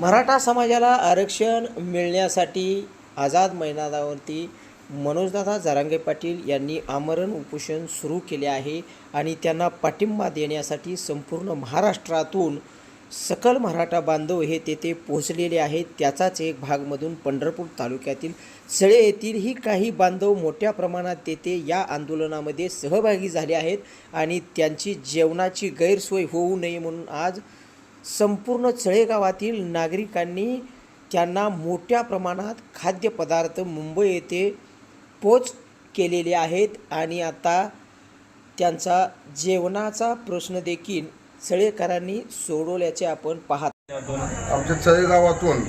मराठा समाजाला आरक्षण मिळण्यासाठी आझाद मैदानावरती मनोजदादा जारांगे पाटील यांनी आमरण उपोषण सुरू केले आहे आणि त्यांना पाठिंबा देण्यासाठी संपूर्ण महाराष्ट्रातून सकल मराठा बांधव हे तेथे पोहोचलेले आहेत. त्याचाच एक भागमधून पंढरपूर तालुक्यातील सळे येथीलही काही बांधव मोठ्या प्रमाणात तेथे या आंदोलनामध्ये सहभागी झाले आहेत आणि त्यांची जेवणाची गैरसोय होऊ नये म्हणून आज संपूर्ण चळेगावातील नागरिकांनी त्यांना मोठ्या प्रमाणात खाद्यपदार्थ मुंबई येथे पोच केलेले आहेत आणि आता त्यांचा जेवणाचा प्रश्न देखील चळेकरांनी सोडवल्याचे आपण पाहत आमच्या चळेगावातून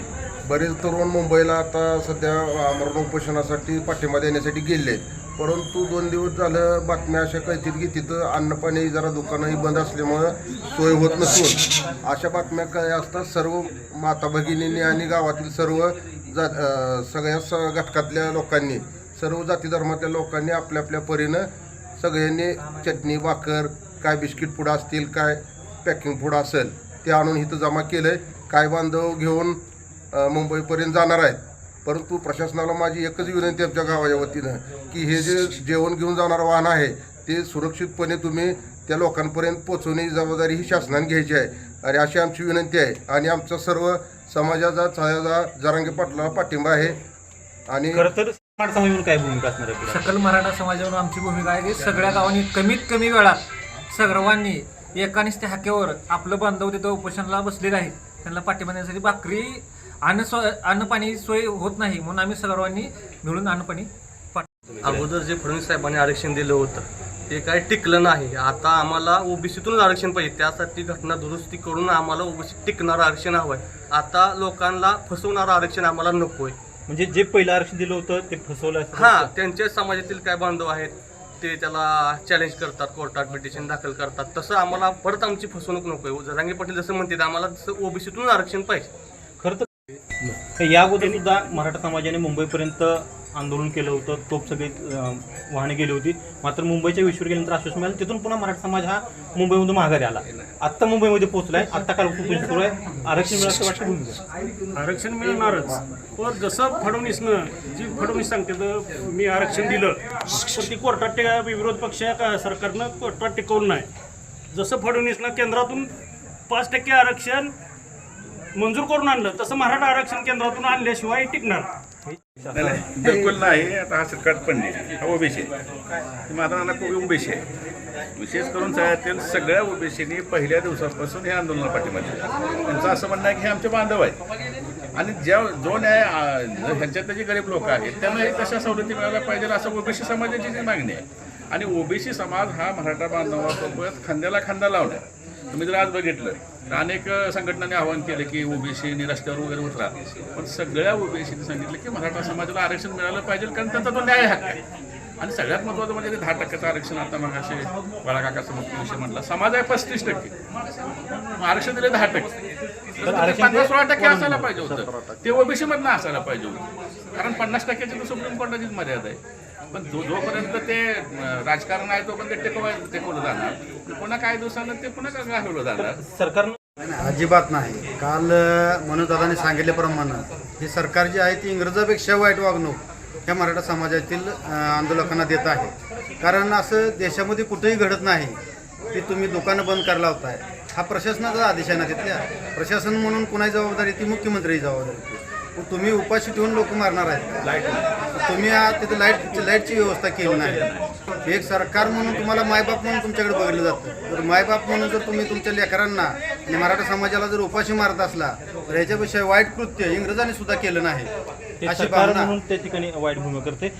बरेच तरुण मुंबईला आता सध्या मरण उपोषणासाठी पाठिंबा देण्यासाठी गेले परंतु दोन दिवस झालं बातम्या अशा कळतील की तिथं अन्नपाणी जरा दुकानंही बंद असल्यामुळं सोय होत नसून अशा बातम्या काय असतात सर्व माता भगिनींनी आणि गावातील सर्व जा सगळ्या स घटकातल्या लोकांनी सर्व जाती धर्मातल्या लोकांनी आपल्या आपल्या परीनं सगळ्यांनी चटणी भाकर काय बिस्किट पुडा असतील काय पॅकिंग फूड असेल ते आणून इथं जमा केलं आहे काय बांधव घेऊन मुंबईपर्यंत जाणार आहेत? परंतु प्रशासनाला माझी एकच विनंती आहे आमच्या गावाच्या वतीनं की हे जे जेवण घेऊन जाणारं वाहन आहे ते सुरक्षितपणे तुम्ही त्या लोकांपर्यंत पोहोचवण्याची जबाबदारी ही शासनाने घ्यायची आहे. आणि अशी आमची विनंती आहे. आणि आमचा सर्व समाजाचा छायाचा जरांगे पाटला पाठिंबा आहे. आणि काय भूमिका असणार आहे सकल मराठा समाजावर आमची भूमिका आहे की सगळ्या गावांनी कमीत कमी वेळात सर्वांनी एकानिष्ठ हाक्यावर आपलं बांधव तिथं उपोषणाला बसलेलं आहे त्यांना पाठिंबा देण्यासाठी भाकरी अन्न स्व अन्न पाणी सोय होत नाही म्हणून आम्ही सर्वांनी मिळून अन्न पाणी अगोदर जे फडणवीस साहेबांनी आरक्षण दिलं होतं ते काही टिकलं नाही. आता आम्हाला ओबीसीतूनच आरक्षण पाहिजे. त्यासाठी घटना दुरुस्ती करून आम्हाला ओबीसी टिकणारं आरक्षण हवं आहे आता लोकांना फसवणारं आरक्षण आम्हाला नको आहे म्हणजे जे पहिलं आरक्षण दिलं होतं ते फसवलं हां त्यांच्या समाजातील काय बांधव आहेत ते त्याला चॅलेंज करतात कोर्टात पिटिशन दाखल करतात. तसं आम्हाला परत आमची फसवणूक नको आहे जरांगे पाटील जसं म्हणतात आम्हाला तसं ओबीसीतून आरक्षण पाहिजे. या अगोदर सुद्धा मराठा समाजाने मुंबईपर्यंत आंदोलन केलं होतं. तोप सगळी वाहने गेली होती. मात्र मुंबईच्या विश्वर गेल्यानंतर आश्वास मिळालं. तिथून पुन्हा मराठा समाज हा मुंबईमधून माघारी आला. आत्ता मुंबईमध्ये पोहोचलाय. आत्ता काल सुरू आहे. आरक्षण मिळालं वाटतं आरक्षण मिळणारच. पण जसं फडणवीसनं जी फडणवीस सांगते तर मी आरक्षण दिलं पण ती कोर्टात विरोध पक्ष सरकारनं कोर्टात टिकवलं नाही. जसं फडणवीसनं केंद्रातून पाच टक्के आरक्षण मंजूर करून आणलं. तसं मराठा आरक्षण केंद्रातून आणल्याशिवाय टिकणार. नाही नाही. बिलकुल नाही. आता हा सरकार पण नाही. हा ओबीसी आहे. माझा ओबीसी आहे. विशेष करून सगळ्यातील सगळ्या ओबीसीनी पहिल्या दिवसापासून हे आंदोलनाला पाठिंबा दिला. त्यांचं असं म्हणणं आहे की हे आमचे बांधव आहेत. आणि ज्या जो न्याय आ, ह्यांच्यातले जे गरीब लोक आहेत त्यांना हे तशा सवलती मिळायला पाहिजे असं ओबीसी समाजाची जी मागणी आहे. आणि ओबीसी समाज हा मराठा बांधवासोबत खांद्याला खांदा लावला तुम्ही जर आज बघितलं तर अनेक संघटनांनी आवाहन केलं की ओबीसीनी रस्त्यावर वगैरे उतरा. पण सगळ्या ओबीसीने सांगितलं की मराठा समाजाला आरक्षण मिळालं पाहिजे कारण त्यांचा तो न्याय हक्क आहे. आणि सगळ्यात महत्त्वाचं म्हणजे ते दहा टक्क्याचं आरक्षण आता मग असे बाळाकाकाचा मुख्य विषय म्हटला. समाज आहे पस्तीस टक्के. मग आरक्षण दिले दहा टक्के. पन्नास सोळा टक्के असायला पाहिजे होतं. ते ओबीसी मधनं असायला पाहिजे होतं. कारण पन्नास टक्क्याची तर सुप्रीम कोर्टाचीच मर्यादा आहे. पण जो जोपर्यंत ते राजकारण आहे तोपर्यंत ते टेकवाय टेकवलं जाणार. पुन्हा काही दिवसानं ते पुन्हा गाठवलं जाणार? सरकारनं नाही, अजिबात नाही. काल मनोजदादांनी सांगितल्याप्रमाणे ही सरकार जी आहे ती इंग्रजापेक्षा वाईट वागणूक. ह्या मराठा समाजातील आंदोलकांना देत आहे. कारण असं देशामध्ये कुठेही घडत नाही की तुम्ही दुकानं बंद करायला लावताय. हा प्रशासनाचा आदेश आहे ना तिथल्या. प्रशासन म्हणून कुणाही जबाबदारी? ती मुख्यमंत्री जबाबदारी तुम्ही उपाशी ठेवून लोक मारणार आहेत. लाइट तुम्ही तिथे लाइट लाईटची व्यवस्था केली नाही. एक सरकार म्हणून तुम्हाला मायबाप म्हणून तुमच्याकडे बघितलं जातं. तर मायबाप म्हणून जर तुम्ही तुमच्या लेकरांना आणि मराठा समाजाला जर उपाशी मारत असला तर ह्याच्यापेक्षा वाईट कृत्य इंग्रजांनी सुद्धा केलं नाही. ते अशी सरकार भावना. म्हणून त्या ठिकाणी वाईट भूमिका करते.